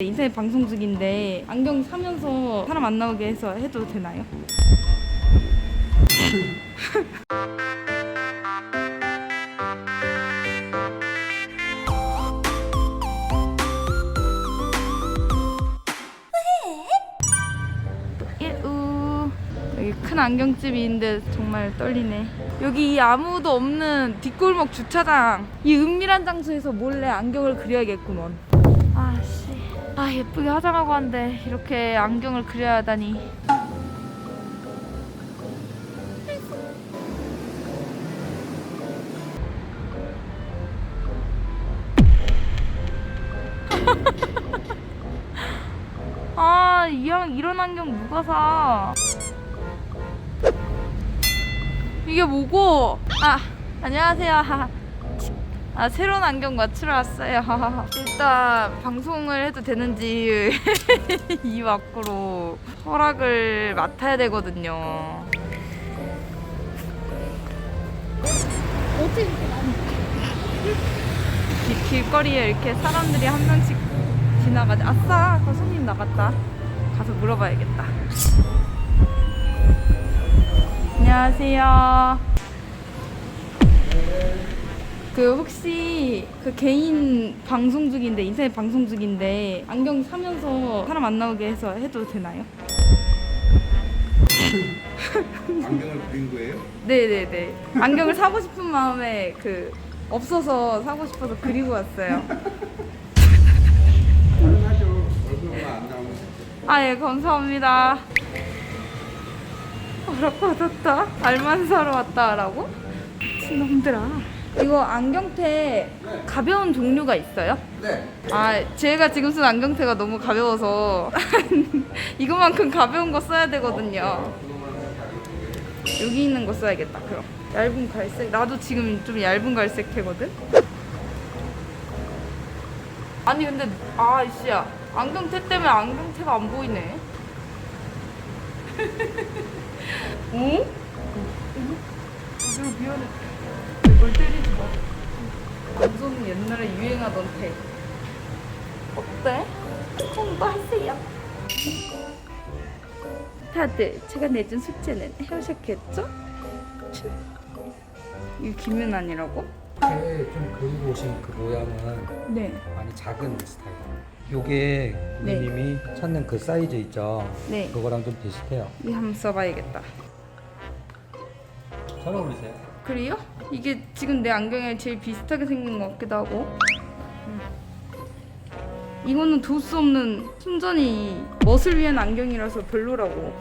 인터넷 방송 중인데 안경 사면서 사람 안 나오게 해서 해도 되나요? 큰 안경집이 있는데 정말 떨리네. 여기 이 아무도 없는 뒷골목 주차장. 이 은밀한 장소에서 몰래 안경을 그려야겠구먼 아 예쁘게 화장하고 왔는데 이렇게 안경을 그려야 하다니 아, 이왕 이런 안경 누가 사? 이게 뭐고? 아, 안녕하세요. 아, 새로운 안경 맞추러 왔어요. 일단 방송을 해도 되는지 이 밖으로 허락을 맡아야 되거든요. 어떻게 길거리에 이렇게 사람들이 한 명씩 지나가지. 아싸, 그 손님 나갔다. 가서 물어봐야겠다. 안녕하세요. 그 혹시 그 개인 방송 중인데 인터넷 방송 중인데 안경 사면서 사람 안 나오게 해서 해도 되나요? 안경을 그린 거예요? 네네네. 안경을 사고 싶은 마음에 그 없어서 사고 싶어서 그리고 왔어요. 가능하죠. 얼굴만 안 나오면. 아, 예, 감사합니다. 허락받았다. 알만 사러 왔다라고? 미친놈들아. 이거 안경테 가벼운 종류가 있어요? 네. 아, 제가 지금 쓴 안경테가 너무 가벼워서 이거만큼 가벼운 거 써야 되거든요. 여기 있는 거 써야겠다. 그럼 얇은 갈색. 나도 지금 좀 얇은 갈색태거든. 아니 근데 아 이씨야 안경테 때문에 안경테가 안 보이네. 어? 이거 미안해. 이걸 때리지 마. 완전 옛날에 유행하던 테. 어때? 공부 하세요. 다들 제가 내준 숙제는 해오셨겠죠? 춤. 이거 김윤아니라고? 이렇게 좀 그리고 오신 그 모양은 네. 많이 작은 스타일. 요게 고객님이 찾는 그 사이즈 있죠? 네. 그거랑 좀 비슷해요. 이거 한번 써봐야겠다. 잘 어울리세요? 그래요? 이게 지금 내 안경에 제일 비슷하게 생긴 것 같기도 하고. 음. 이거는 둘 수 없는 순전히 멋을 위한 안경이라서 별로라고.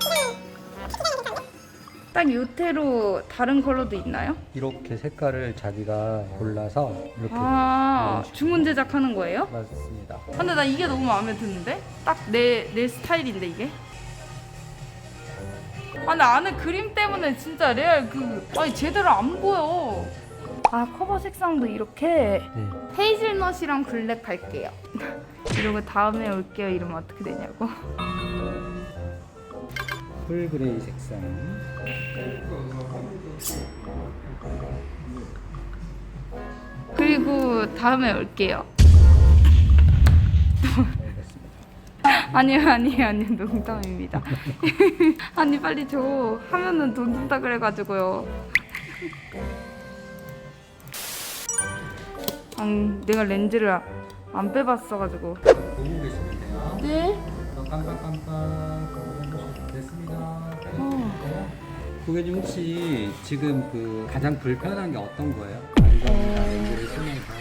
딱 요태로 다른 컬러도 있나요? 이렇게 색깔을 자기가 골라서 이렇게 아 주문 제작하는 거예요? 맞습니다. 근데 나 이게 너무 마음에 드는데? 딱 내 내 스타일인데 이게? 아 근데 안에 그림 때문에 진짜 레알 그 아니 제대로 안 보여 아 커버 색상도 이렇게 네. 헤이즐넛이랑 블랙 할게요 이러고 다음에 올게요 이러면 어떻게 되냐고 풀 그레이 색상. 그리고 다음에 올게요. 아니요 아니에요 아니요 농담입니다 아니 빨리 줘 하면은 돈 준다 그래가지고요 아 내가 렌즈를 아- 안 빼봤어가지고 보고 계시면 돼요. 네? 깜빡깜빡 거울해보셔도 됐습니다. 어. 고객님 혹시 지금 그 가장 불편한 게 어떤 거예요? 안경이나 렌즈를 쓰면서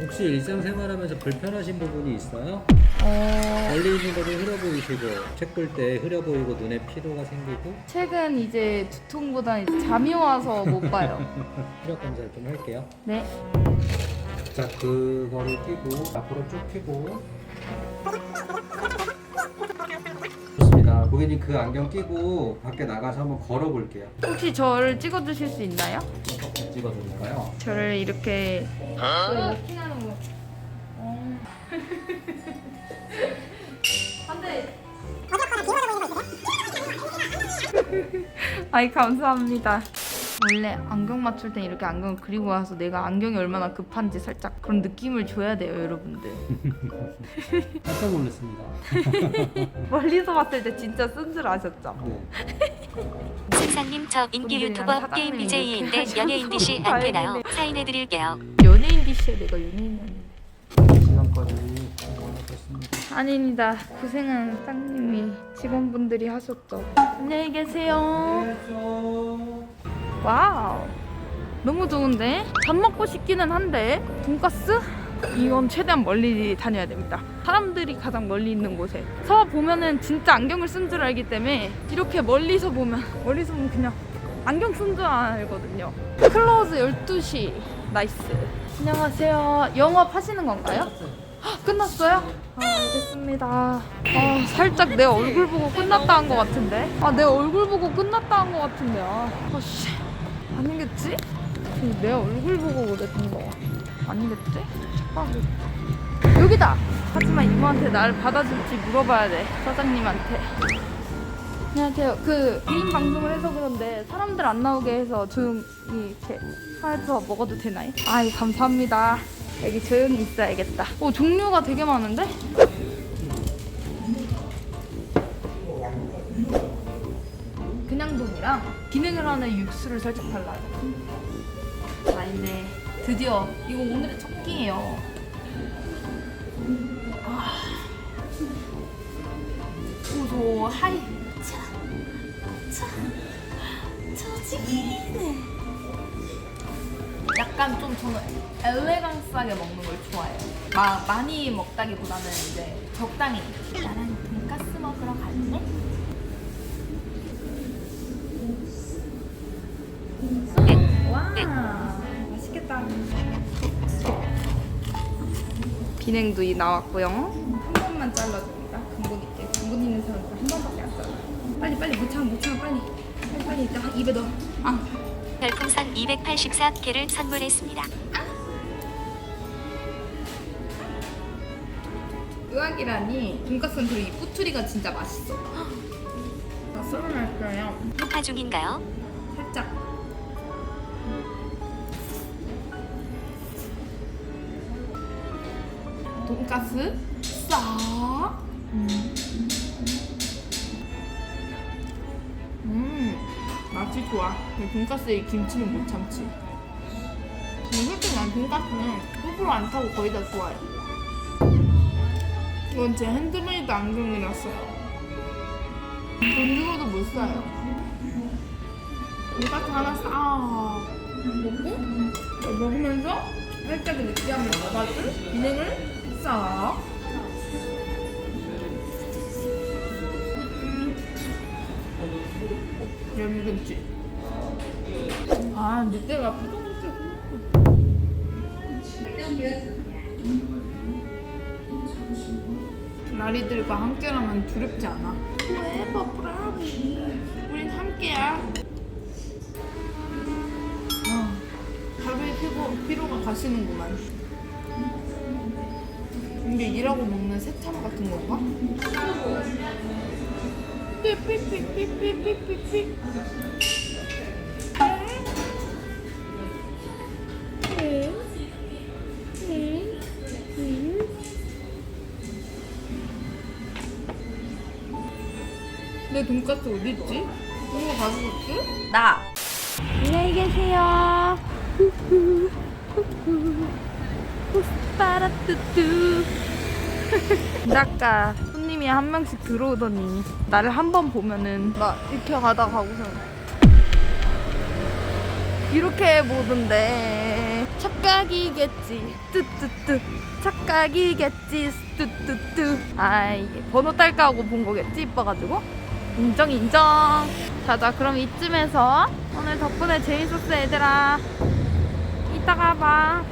혹시 일상생활하면서 불편하신 부분이 있어요? 어... 멀리 있는 것도 흐려 보이시고 책 볼 때 흐려 보이고 눈에 피로가 생기고 책은 이제 두통보다 이제 잠이 와서 못 봐요 시력 검사를 좀 할게요. 네 자 그거를 끼고 앞으로 쭉 펴고. 고객님 그 안경 끼고 밖에 나가서 한번 걸어 볼게요. 혹시 저를 찍어 주실 수 있나요? 어떻게 찍어드릴까요? 저를 이렇게 워킹하는 거. 어. 안돼. 아이 감사합니다. 원래 안경 맞출 땐 이렇게 안경을 그리고 와서 내가 안경이 얼마나 급한지 살짝 그런 느낌을 줘야 돼요 여러분들 깜짝 놀랐습니다. 멀리서 봤을 때 진짜 쓴 줄 아셨죠? 네. 승상님 저 인기 분들이랑 유튜버 사장님이 게임 BJ인데 연예인 듯이 안 되나요? 다행이네. 사인해드릴게요. 연예인 디시에 내가 시간까지 고생하셨습니다. 아닙니다 고생은 사장님이 직원분들이 하셨죠 안녕히 계세요 와우 너무 좋은데 밥 먹고 싶기는 한데 돈가스? 이건 최대한 멀리 다녀야 됩니다 사람들이 가장 멀리 있는 곳에 서 보면은 진짜 안경을 쓴 줄 알기 때문에 이렇게 멀리서 보면 멀리서 보면 그냥 안경 쓴 줄 알거든요 클로즈 12시 나이스 안녕하세요 영업 하시는 건가요? 헉, 끝났어요? 아, 알겠습니다. 아, 살짝 내 얼굴 보고 끝났다 한 것 같은데? 아, 내 얼굴 보고 끝났다 한 것 같은데. 아, 아 씨. 아니겠지? 내 얼굴 보고 그랬던 거. 아니겠지? 아, 여기다! 하지만 이모한테 나를 받아줄지 물어봐야 돼. 사장님한테. 안녕하세요. 그 개인 방송을 해서 그런데 사람들 안 나오게 해서 조용히 이렇게 해서 먹어도 되나요? 아이 감사합니다. 여기 조용히 있어야겠다. 오 종류가 되게 많은데? 돈이랑 기능을 하는 육수를 살짝 달라요. 자 이제 드디어 이거 오늘의 첫 끼예요. 아. 고소 하이 저지기네. 약간 좀 저는 엘레강스하게 먹는 걸 좋아해요. 마, 많이 먹다기보다는 이제 적당히. 나랑 돈가스 먹으러 갈래? 맛있겠다. 비냉도 이 나왔고요. 한 번만 잘라줍니다. 근본 있게. 근본 있는 사람들 한 번밖에 안 잘라. 빨리 빨리 무창 무창 빨리. 빨리 빨리 이따 입에 넣어. 아. 별풍선 284개를 선물했습니다. 의학이라니 돈가스는 그리고 이 꾸투리가 진짜 맛있어. 나 썰어낼 거예요. 녹화 중인가요? 살짝. 돈가스 싹. 음. 음, 맛이 좋아. 돈가스에 이 김치는 못 참지. 솔직히 난 돈가스는 호불호 안 타고 거의 다 좋아해. 이건 제 핸드메이드 안경이라서요. 돈 주고도 못 사요. 돈가스 하나 싹 먹고 먹으면서 살짝 느끼함을 잡아줄 비냉을 싹. 염금치. 아, 늑대가 부동치. 나리들과 함께라면 두렵지 않아. Forever Brownie. 우린 함께야. 아, 하루의 피고, 피로가 가시는구만. 이게 일하고 먹는 새참 같은 건가? 삐삐삐삐삐삐삐삐. 내 돈까스 어디 있지? 이거 가져올게. 나. 안녕히 계세요. 빠라뚜뚜. 아까 손님이 한 명씩 들어오더니 나를 한 번 보면은 나 이렇게 가다 가고서 이렇게 보던데. 착각이겠지. 뚜뚜뚜. 착각이겠지. 뚜뚜뚜. 아 이게 번호 딸까 하고 본 거겠지? 이뻐가지고? 인정 인정. 자자 그럼 이쯤에서 오늘 덕분에 재밌었어 얘들아. 이따가 봐